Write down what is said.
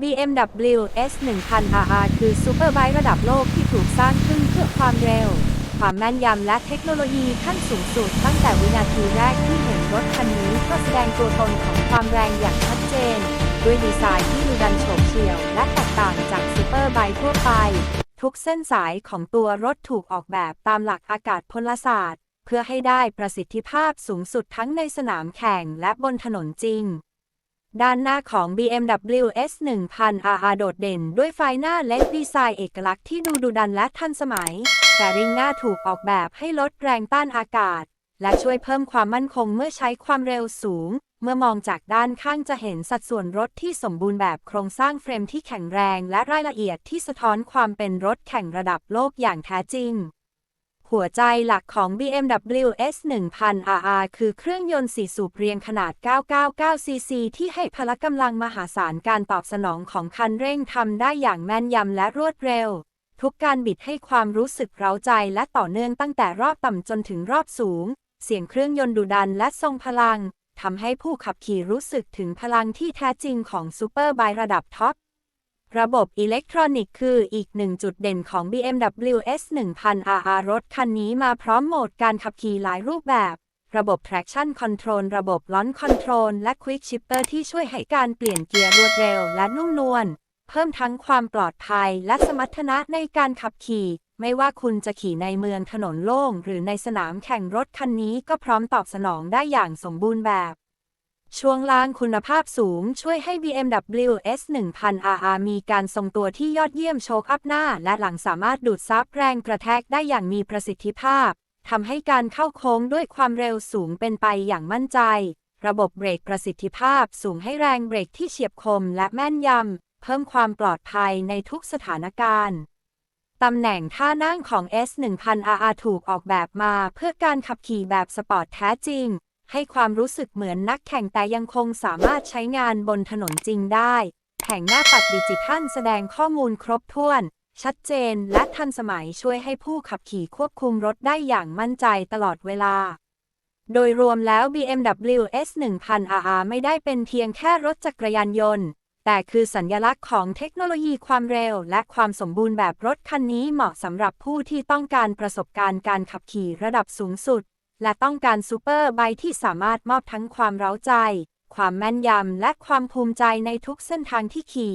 BMW S1000RR คือซูเปอร์ไบค์ระดับโลกที่ถูกสร้างขึ้นเพื่อความเร็ว ความแม่นยำและเทคโนโลยีขั้นสูงสุด ตั้งแต่วินาทีแรกที่เห็นรถคันนี้ก็แสดงตัวตนของความแรงอย่างชัดเจน ด้วยดีไซน์ที่ดูดันโฉบเฉี่ยว และแตกต่างจากซูเปอร์ไบค์ทั่วไป ทุกเส้นสายของตัวรถถูกออกแบบตามหลักอากาศพลศาสตร์ เพื่อให้ได้ประสิทธิภาพสูงสุดทั้งในสนามแข่งและบนถนนจริง ด้านหน้าของ BMW S1000RR โดดเด่นด้วยไฟหน้าและดีไซน์เอกลักษณ์ที่ดูดุดันและทันสมัย แต่ริงหน้าถูกออกแบบให้ลดแรงต้านอากาศ และช่วยเพิ่มความมั่นคงเมื่อใช้ความเร็วสูง เมื่อมองจากด้านข้างจะเห็นสัดส่วนรถที่สมบูรณ์แบบโครงสร้างเฟรมที่แข็งแรง และรายละเอียดที่สะท้อนความเป็นรถแข่งระดับโลกอย่างแท้จริง หัวใจหลักของ BMW S1000RR คือเครื่องยนต์สี่สูบเรียงขนาด 999 cc ที่ให้พละกำลังมหาศาลการตอบสนองของคันเร่งทำได้อย่างแม่นยำและรวดเร็ว ทุกการบิดให้ความรู้สึกเร้าใจและต่อเนื่องตั้งแต่รอบต่ำจนถึงรอบสูง เสียงเครื่องยนต์ดุดันและทรงพลังทำให้ผู้ขับขี่รู้สึกถึงพลังที่แท้จริงของซูเปอร์ไบระดับท็อป ระบบอิเล็กทรอนิกส์คืออีกหนึ่งจุดเด่นของ BMW S1000RR รถคันนี้มาพร้อมโหมดการขับขี่หลายรูปแบบ ระบบ traction control ระบบ launch control และ quick shifter ที่ช่วยให้การเปลี่ยนเกียร์รวดเร็วและนุ่มนวล เพิ่มทั้งความปลอดภัยและสมรรถนะในการขับขี่ ไม่ว่าคุณจะขี่ในเมืองถนนโล่ง หรือในสนามแข่งรถคันนี้ก็พร้อมตอบสนองได้อย่างสมบูรณ์แบบ ช่วงล่างคุณภาพสูงช่วยให้ BMW S1000RR มีการทรงตัวที่ยอดเยี่ยมโชคอัพหน้า และหลังสามารถดูดซับแรงกระแทกได้อย่างมีประสิทธิภาพทำให้การเข้าโค้งด้วยความเร็วสูงเป็นไปอย่างมั่นใจ ระบบเบรกประสิทธิภาพสูงให้แรงเบรกที่เฉียบคมและแม่นยำ เพิ่มความปลอดภัยในทุกสถานการณ์ตำแหน่งท่านั่งของ S1000RR ถูกออกแบบมาเพื่อการขับขี่แบบสปอร์ตแท้จริง ให้ความรู้สึกเหมือนนักแข่งแต่ยังคงสามารถใช้งานบนถนนจริงได้ แผงหน้าปัดดิจิทัลแสดงข้อมูลครบถ้วน ชัดเจนและทันสมัยช่วยให้ผู้ขับขี่ควบคุมรถได้อย่างมั่นใจตลอดเวลา โดยรวมแล้ว BMW S1000RR ไม่ได้เป็นเพียงแค่รถจักรยานยนต์แต่คือสัญญลักษณ์ของเทคโนโลยีความเร็ว และความสมบูรณ์แบบรถคันนี้เหมาะสำหรับผู้ที่ต้องการประสบการณ์การขับขี่ระดับสูงสุด และต้องการซูเปอร์ไบที่สามารถมอบทั้งความเร้าใจ ความแม่นยำ และความภูมิใจในทุกเส้นทางที่ขี่